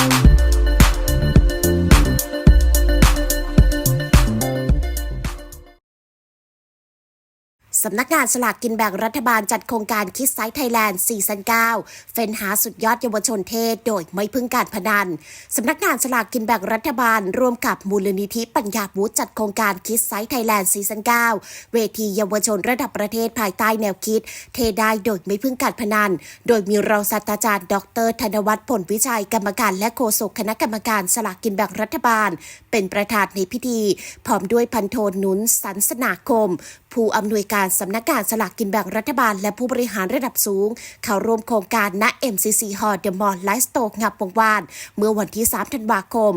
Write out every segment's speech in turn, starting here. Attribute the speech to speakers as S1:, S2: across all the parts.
S1: Thank you. สำนักงานสลากกินแบ่งรัฐบาลจัดโครงการคิดไซต์ไทยแลนด์ซีซั่น9เฟ้นหาสุดยอดเยาวชนเทศ โดยไม่พึ่งการพนัน สำนักงานสลากกินแบ่งรัฐบาล ร่วมกับมูลนิธิปัญญาวุฒิจัดโครงการคิดไซต์ไทยแลนด์ซีซั่น9เวทีเยาวชนระดับประเทศภายใต้แนวคิด เทได้โดยไม่พึ่งการพนัน โดยมีรองศาสตราจารย์ ดร ธนวัฒน์ผลวิชัยกรรมการและโฆษกคณะกรรมการสลากกินแบ่งรัฐบาล เป็นประธานในพิธี พร้อมด้วยพันโทนุนสันสนาคมผู้อำนวยการสำนักงานสลากกินแบ่งรัฐบาล และผู้บริหารระดับสูง เข้าร่วมโครงการณ MCC Hall The Mall ไลฟ์สโตร์งับวงวาน เมื่อวันที่ 3 ธันวาคม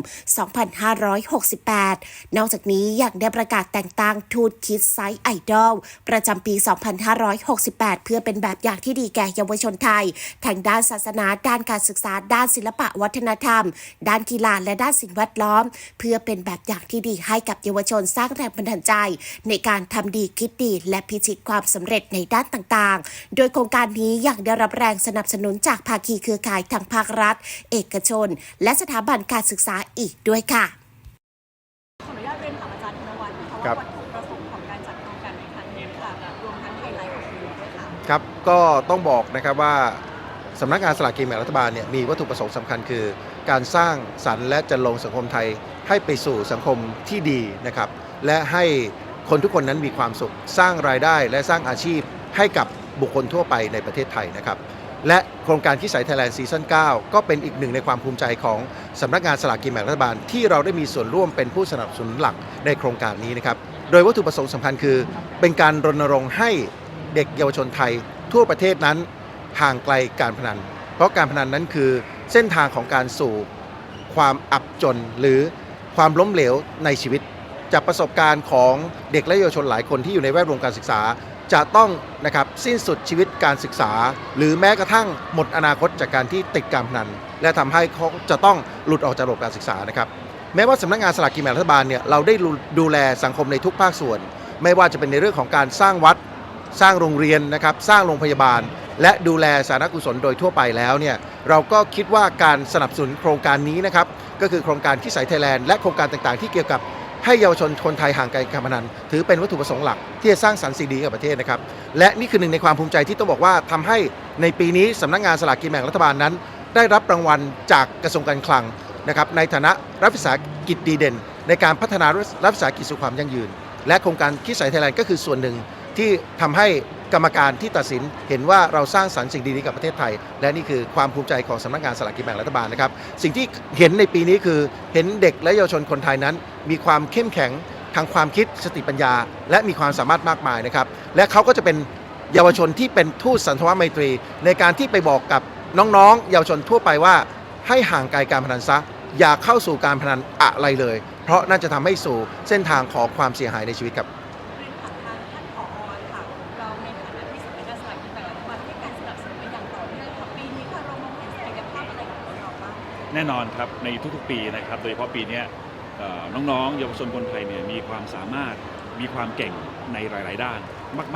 S1: 2568 นอกจากนี้ยังได้ประกาศแต่งตั้งทูตคิดไซต์ไอดอลประจำปี 2568 เพื่อเป็นแบบอย่างที่ดีแก่เยาวชนไทยทางด้านศาสนา ด้านการศึกษา ด้านศิลปะวัฒนธรรม ด้านกีฬาและด้านสิ่งแวดล้อม เพื่อเป็นแบบอย่างที่ดีให้กับเยาวชนสร้างแรงบันดาลใจ ในการทำดีคิดดีและพิชิตความสำเร็จในด้านต่างๆ โดยโครงการนี้ยังได้รับแรงสนับสนุนจากภาคีเครือข่ายทางภาครัฐ เอกชน และสถาบันการศึกษาอีกด้วยค่ะ
S2: ขออนุญาตเรียนถามอาจารย์ธนวัฒน์นะคะ
S3: ครั
S2: ว่า
S3: บ
S2: วัตถุประสงค์ของการจัดโครงการในครั้งนี้ค่ะรวมทั้งไฮไลท์ของปีด้วยค่ะ
S3: ครับก็ต้องบอกนะครับว่าสำนักงานสลากกินแบ่งรัฐบาลเนี่ยมีวัตถุประสงค์สำคัญคือ การสร้างสรรค์และจันลงสังคมไทยให้ไปสู่สังคมที่ดีนะครับและให้ คนทุกคนนั้นมีความสุข สร้างรายได้และสร้างอาชีพให้กับบุคคลทั่วไปในประเทศไทยนะครับ และโครงการคิดสายไทยแลนด์ซีซั่น9ก็เป็นอีกหนึ่งในความภูมิใจของสำนักงานสลากกินแบ่งรัฐบาล ที่เราได้มีส่วนร่วมเป็นผู้สนับสนุนหลักในโครงการนี้นะครับ โดยวัตถุประสงค์สำคัญคือ เป็นการรณรงค์ให้เด็กเยาวชนไทย ทั่วประเทศนั้นห่างไกลการพนัน เพราะการพนันนั้นคือเส้นทางของการสู่ความอับจนหรือความล้มเหลวในชีวิต จากประสบการณ์ของเด็กและเยาวชนหลายคนที่อยู่ในแวดวงการศึกษา จะต้องนะครับสิ้นสุดชีวิตการศึกษา หรือแม้กระทั่งหมดอนาคตจากการที่ติดการพนัน และทำให้เขาจะต้องหลุดออกจากระบบการศึกษานะครับแม้ว่าสำนักงานสลากกินแบ่งรัฐบาลเนี่ยเราได้ดูแลสังคมในทุกภาคส่วน ไม่ว่าจะเป็นในเรื่องของการสร้างวัด สร้างโรงเรียนนะครับสร้างโรงพยาบาล และดูแลสาธารณกุศลโดยทั่วไปแล้วเนี่ยเราก็คิดว่าการสนับสนุนโครงการนี้นะครับก็คือโครงการที่สายไทยแลนด์และโครงการต่างๆ ที่เกี่ยวกับ ให้เยาวชนคนไทยห่างไกลการพนัน ถือเป็นวัตถุประสงค์หลักที่จะสร้างสรรค์สิ่งดีกับประเทศนะครับ และนี่คือหนึ่งในความภูมิใจที่ต้องบอกว่าทำให้ในปีนี้สำนักงานสลากกินแบ่งรัฐบาลนั้น ได้รับรางวัลจากกระทรวงการคลังนะครับในฐานะรัฐวิสาหกิจดีเด่น ในการพัฒนารัฐวิสาหกิจสู่ความยั่งยืน และโครงการคิดสายไทยแลนด์ก็คือส่วนหนึ่ง ที่ทำให้กรรมการที่ตัดสินเห็นว่าเราสร้างสรรค์สิ่งดีๆกับประเทศไทย และนี่คือความภูมิใจของสำนักงานสลากกินแบ่งรัฐบาลนะครับ สิ่งที่เห็นในปีนี้คือเห็นเด็กและเยาวชนคนไทยนั้น มีความเข้มแข็งทางความคิดสติปัญญา และมีความสามารถมากมายนะครับ และเขาก็จะเป็นเยาวชนที่เป็นทูตสันทวไมตรี ในการที่ไปบอกกับน้องๆ เยาวชนทั่วไปว่าให้ห่างไกลการพนันซะอย่าเข้าสู่การพนันอะไรเลย เพราะน่าจะทำให้สู่เส้นทางของความเสียหายในชีวิตครับ
S2: แน่นอนครับ
S4: ในทุกๆปีนะครับ โดยเฉพาะปีนี้น้องๆเยาวชนคนไทยเนี่ยมีความสามารถมีความเก่งในหลาย ๆ ด้าน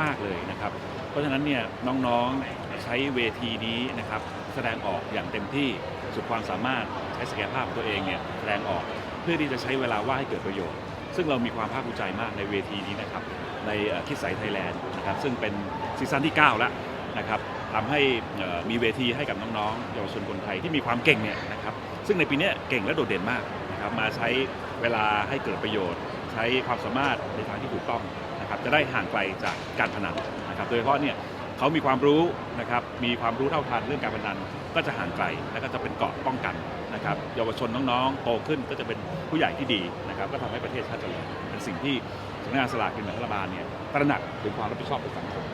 S4: มาก ๆเลยนะครับ เพราะฉะนั้นเนี่ยน้องๆใช้เวทีนี้นะครับแสดงออกอย่างเต็มที่สุดความสามารถใช้ศักยภาพตัวเองเนี่ยแสดงออกเพื่อที่จะใช้เวลาว่างให้เกิดประโยชน์ ซึ่งเรามีความภาคภูมิใจมากในเวทีนี้นะครับในคิดใสไทยแลนด์นะครับซึ่งเป็นซีซั่นที่ 9 แล้วนะครับ ทำให้มีเวทีให้กับน้องๆเยาวชนคนไทยที่มีความเก่งเนี่ยนะครับซึ่งในปีนี้เก่งและโดดเด่นมากนะครับมาใช้เวลาให้เกิดประโยชน์ ใช้ความสามารถในทางที่ถูกต้องนะครับจะได้ห่างไกลจากการพนันนะครับโดยเฉพาะเนี่ยเขามีความรู้นะครับมีความรู้เท่าทันเรื่องการพนันก็จะห่างไกลและก็จะเป็นเกราะป้องกันนะครับเยาวชนน้องๆโตขึ้นก็จะเป็นผู้ใหญ่ที่ดีนะครับก็ทำให้ประเทศชาติเจริญเป็นสิ่งที่สำนักงานสลากกินแบ่งรัฐบาลเนี่ยตระหนักถึงความรับผิดชอบต่อสังคม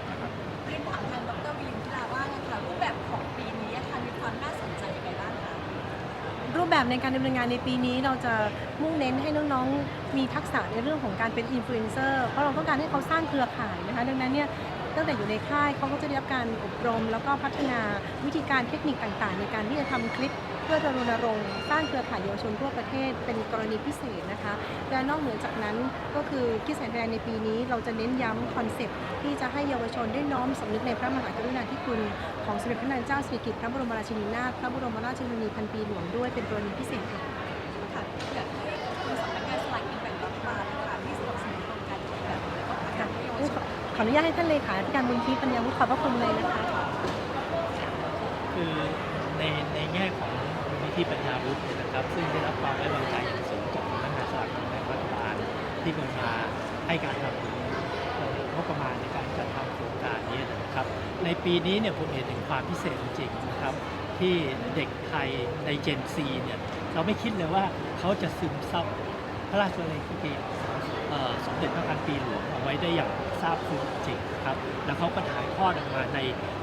S2: แบบใน
S5: การดำเนินงานในปีนี้เราจะมุ่งเน้นให้น้องๆ มีทักษะในเรื่องของการเป็นอินฟลูเอนเซอร์เพราะเราต้องการให้เขาสร้างเครือข่ายนะคะดังนั้นเนี่ยตั้งแต่อยู่ในค่ายเขาก็จะได้รับการอบรม แล้วก็พัฒนาวิธีการเทคนิคต่างๆ ในการที่จะทำคลิป เพื่อจะรณรงค์สร้างเครือข่ายเยาวชนทั่วประเทศ เป็นกรณีพิเศษนะคะ และนอกเหนือจากนั้นก็คือคิดแสนแดงในปีนี้เราจะเน้นย้ำคอนเซปต์ที่จะให้เยาวชนได้น้อมสำนึกในพระมหากรุณาธิคุณของสมเด็จพระนางเจ้าสิริกิติ์พระบรมราชินีนาถพระบรมราชชนนีพันปีหลวงด้วยเป็นกรณีพิเศษค่ะ
S2: ค่ะอยากให้ทางสำนักงานสลากกินแบ่งรัฐบาลนะคะที่สนับสนุนโครงการนี้แบบนี้แล้วก็ผลักดันให้เยาวชน
S5: ขออนุญาตให้ท่านเลขาธิการมูลที่ปัญญาวุฒิขอบพระคุณเลยนะคะ
S6: คือในในแง่ของ ที่ปัญญาวุฒิเนี่ยนะครับ ซึ่งได้รับความไว้วางใจอย่างสูงจากสำนักงานสลากกินแบ่งรัฐบาลที่เคยมาให้การสนับสนุนงบประมาณในการจัดทำโครงการนี้นะครับ ในปีนี้เนี่ยผมเห็นถึงความพิเศษจริงๆนะครับ ที่เด็กไทยในเจนซีเนี่ยเราไม่คิดเลยว่าเขาจะซึมซับพระราชวงศ์กิจ เด็จพระพันปีหลวงเอาไว้ได้อย่างซาบซึ้งจริงนะครับ แล้วเขาก็ถ่ายทอดออกมาใน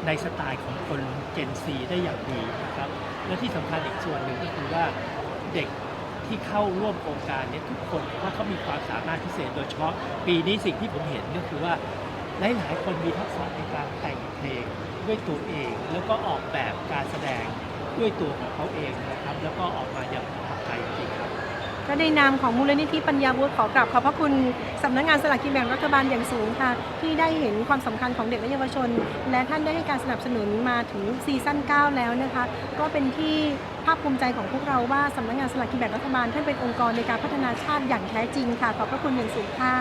S6: ในสไตล์ของคนเจนซีได้อย่างดีนะครับ และที่สำคัญอีกส่วนหนึ่งก็คือว่าเด็กที่เข้าร่วมโครงการเนี้ทุกคนว่าเขามีความสามารถพิเศษโดยเฉพาะปีนี้สิ่งที่ผมเห็นก็คือว่าหลายๆคนมีทักษะในการแต่งเพลงด้วยตัวเอง แล้วก็ออกแบบการแสดงด้วยตัวของเขาเองนะครับ แล้วก็ออกมาอย่างประทับใจจริงครับ
S5: ก็ในนามของมูลนิธิปัญญาวุฒิขอกราบขอบพระคุณสำนักงานสลากกินแบ่งรัฐบาลอย่างสูงค่ะ ที่ได้เห็นความสำคัญของเด็กและเยาวชน และท่านได้ให้การสนับสนุนมาถึงซีซั่น 9 แล้วนะคะ ก็เป็นที่ภาคภูมิใจของพวกเราว่าสำนักงานสลากกินแบ่งรัฐบาลท่านเป็นองค์กรในการพัฒนาชาติอย่างแท้จริงค่ะขอบพระคุณอย่างสูงค่ะ